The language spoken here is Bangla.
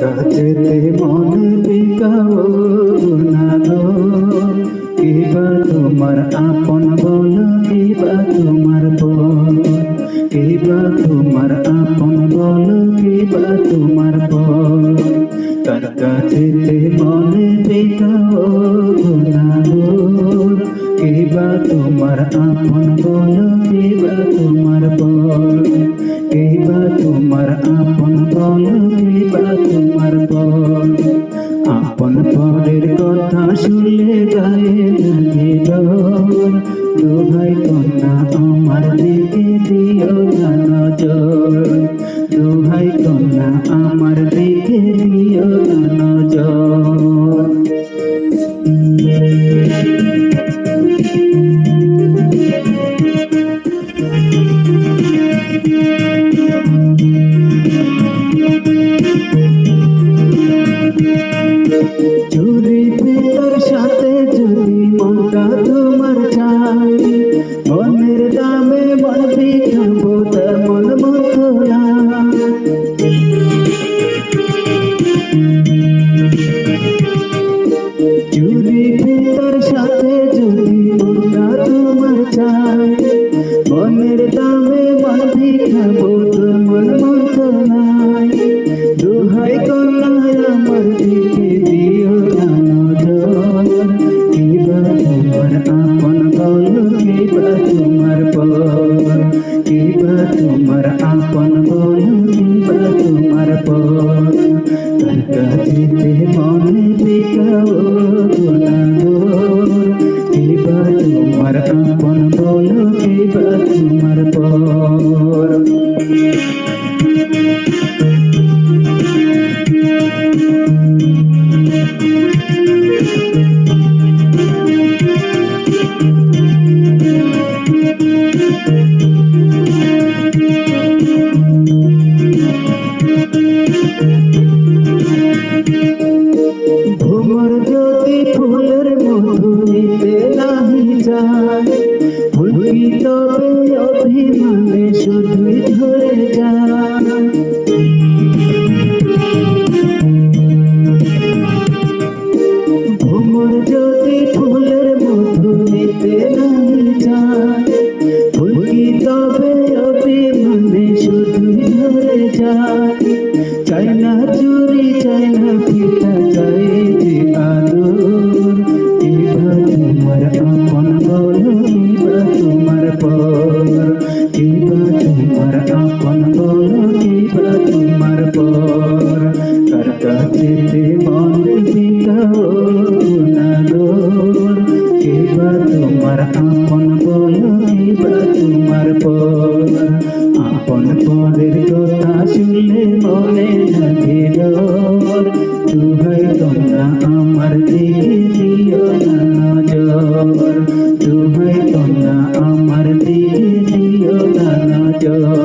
কাছেতে মন বিকাও না গো কিবা তোমার আপন বল কিবা তোমার বল কিবা তোমার কাছেতে মন না গো কিবা তোমার আপন বল, কিবা তোমার বল। কিবা তোমার আপন বল, কিবা তোমার বল। আপন পরের কথা শুনলে গায়ে লাগে ডর দোহাই কন্যা আমার দিকে। চুরি ভিতর সাথে যদি মনটা তোমার চাই মনের দামে মন বিখাবো তেমন মতো না চুরি ভিতর সাথে যদি মনটা তোমার চাই মনের দামে মন বিখাবো তেমন মতো নাই দুহাই কন্যায় আমার দিকে দিও না কিবা তোমার আপন কিবা তোমার পর। কিবা তোমার আপন কিবা তোমার পর। কাছে মনে বিকাও কিবা তোমার আপন অভিমানে শুধুই ধরে যায়। যায়। ফুলকি তবে অভিমানে শুধু ধরে যায়। চাই না চুরি চাই না পিতা তোমার আপন বলো কিবা তোমার পর আপন পরের কথা শুনলে মনে থাকে ডর তুহাই তোমরা আমার দিকে নজর। তুহাই তোমরা আমার নজর।